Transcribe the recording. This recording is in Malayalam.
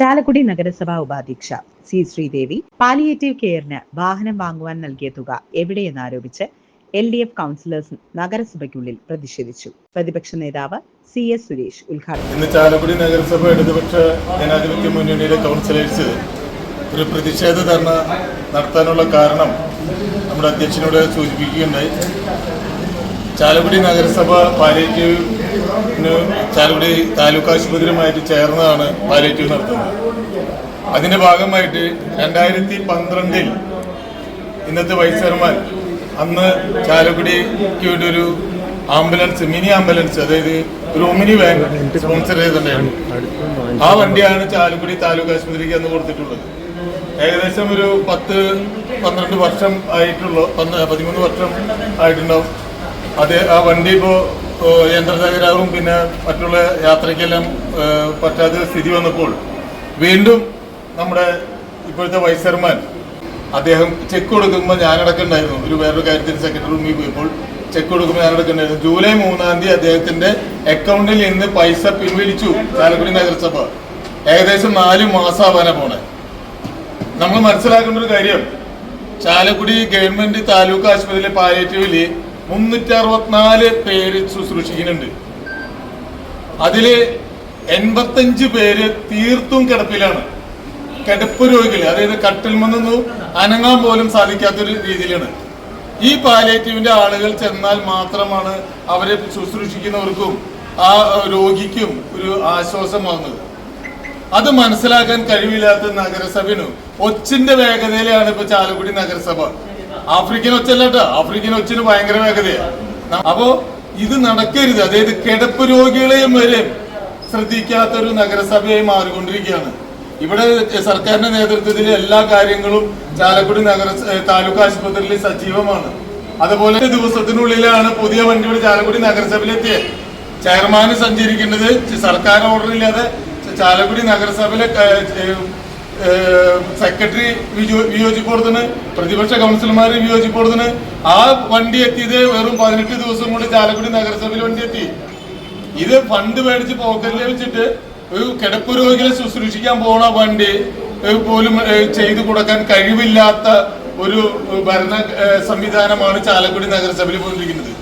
ചാലക്കുടി നഗരസഭാ ഉപാധ്യക്ഷ സി ശ്രീദേവി പാലിയേറ്റീവ് കെയറിന് വാഹനം വാങ്ങുവാൻ നൽകിയ തുക എവിടെയെന്ന് ആരോപിച്ച് എൽ ഡി എഫ് കൗൺസിലേഴ്സ് നഗരസഭയ്ക്കുള്ളിൽ പ്രതിഷേധിച്ചു. പ്രതിപക്ഷ നേതാവ് സി എസ് സുരേഷ് ഉദ്ഘാടനം ഇന്ന് ചാലക്കുടി നഗരസഭ ഇടതുപക്ഷ ജനാധിപത്യ മുന്നണിയിലെ കൗൺസിലേഴ്സ് ഒരു പ്രതിഷേധ ധർണ നടത്താനുള്ള കാരണം നമ്മുടെ അധ്യക്ഷനോട് സൂചിപ്പിക്കുകയുണ്ടായി. ചാലക്കുടി നഗരസഭ പാലിയേറ്റീവിന് ചാലക്കുടി താലൂക്ക് ആശുപത്രിയുമായിട്ട് ചേർന്നതാണ് പാലിയേറ്റീവ് നടത്തുന്നത്. അതിന്റെ ഭാഗമായിട്ട് രണ്ടായിരത്തി പന്ത്രണ്ടിൽ ഇന്നത്തെ വൈസ് ചെയർമാൻ അന്ന് ചാലക്കുടിക്ക് വേണ്ടി ഒരു ആംബുലൻസ് മിനി ആംബുലൻസ് അതായത് ഒരു ഒമിനി വാൻ സ്പോൺസർ ചെയ്തിട്ടുണ്ടായിരുന്നു. ആ വണ്ടിയാണ് ചാലക്കുടി താലൂക്ക് ആശുപത്രിക്ക് അന്ന് കൊടുത്തിട്ടുള്ളത്. ഏകദേശം ഒരു പത്ത് പന്ത്രണ്ട് വർഷം ആയിട്ടുള്ള പതിമൂന്ന് വർഷം ആയിട്ടുണ്ടാവും. അത് ആ വണ്ടി ഇപ്പോൾ യന്ത്ര പിന്നെ മറ്റുള്ള യാത്രയ്ക്കെല്ലാം പറ്റാത്ത സ്ഥിതി വന്നപ്പോൾ വീണ്ടും നമ്മുടെ ഇപ്പോഴത്തെ വൈസ് ചെയർമാൻ അദ്ദേഹം ചെക്ക് കൊടുക്കുമ്പോൾ ഞാനടക്കുണ്ടായിരുന്നു ഒരു വേറൊരു കാര്യത്തിന് സെക്രട്ടറി റൂമിൽ പോയപ്പോൾ ചെക്ക് കൊടുക്കുമ്പോൾ ഞാൻ ഉണ്ടായിരുന്നു. ജൂലൈ മൂന്നാം തീയതി അദ്ദേഹത്തിന്റെ അക്കൗണ്ടിൽ നിന്ന് പൈസ പിൻവലിച്ചു ചാലക്കുടി നഗരസഭ. ഏകദേശം നാല് മാസമാവാനാ പോണേ. നമ്മൾ മനസ്സിലാക്കേണ്ട ഒരു കാര്യം ചാലക്കുടി ഗവൺമെന്റ് താലൂക്ക് ആശുപത്രിയിലെ പാലിയേറ്റീവിൽ മുന്നൂറ്റി അറുപത്തിനാല് പേര് ശുശ്രൂഷിക്കുന്നുണ്ട്. അതിൽ എൺപത്തഞ്ച് പേര് തീർത്തും കിടപ്പിലാണ്. കിടപ്പ് രോഗികൾ അതായത് കട്ടിൽ നിന്നൊന്നും അനങ്ങാൻ പോലും സാധിക്കാത്തൊരു രീതിയിലാണ്. ഈ പാലിയേറ്റീവിന്റെ ആളുകൾ ചെന്നാൽ മാത്രമാണ് അവരെ ശുശ്രൂഷിക്കുന്നവർക്കും ആ രോഗിക്കും ഒരു ആശ്വാസമാകുന്നത് അത് മനസ്സിലാക്കാൻ കഴിവില്ലാത്ത നഗരസഭന് ഒച്ചിന്റെ വേഗതയിലാണ് ഇപ്പൊ ചാലക്കുടി നഗരസഭ. ആഫ്രിക്കൻ ഒച്ചല്ല ആഫ്രിക്കൻ ഒച്ചിന് ഭയങ്കര വേഗതയാണ് അപ്പോ ഇത് നടക്കരുത്. അതായത് കിടപ്പ് രോഗികളെയും വരെ ശ്രദ്ധിക്കാത്ത ഒരു നഗരസഭയായി മാറിക്കൊണ്ടിരിക്കുകയാണ്. ഇവിടെ സർക്കാരിന്റെ നേതൃത്വത്തിൽ എല്ലാ കാര്യങ്ങളും ചാലക്കുടി നഗര താലൂക്ക് ആശുപത്രിയിൽ സജീവമാണ്. അതുപോലെ ദിവസത്തിനുള്ളിലാണ് പുതിയ വണ്ടിയുടെ ചാലക്കുടി നഗരസഭയിലെത്തിയത് ചെയർമാന് സഞ്ചരിക്കേണ്ടത് സർക്കാർ ഓർഡർ ഇല്ലാതെ ചാലക്കുടി നഗരസഭയിലെ സെക്രട്ടറി വിയോ- വിയോജിപ്പോടത്തിന് പ്രതിപക്ഷ കൗൺസിലർമാർ വിയോജിപ്പോടത്തിന് ആ വണ്ടി എത്തിയത് വെറും പതിനെട്ട് ദിവസം കൊണ്ട് ചാലക്കുടി നഗരസഭയിൽ വണ്ടി എത്തി. ഇത് ഫണ്ട് മേടിച്ച് പോക്കറ്റിൽ വെച്ചിട്ട് ഒരു കിടപ്പ് രോഗികളെ ശുശ്രൂഷിക്കാൻ പോണ വണ്ടി പോലും ചെയ്തു കൊടുക്കാൻ കഴിവില്ലാത്ത ഒരു ഭരണ സംവിധാനമാണ് ചാലക്കുടി നഗരസഭയിൽ പോയിരിക്കുന്നത്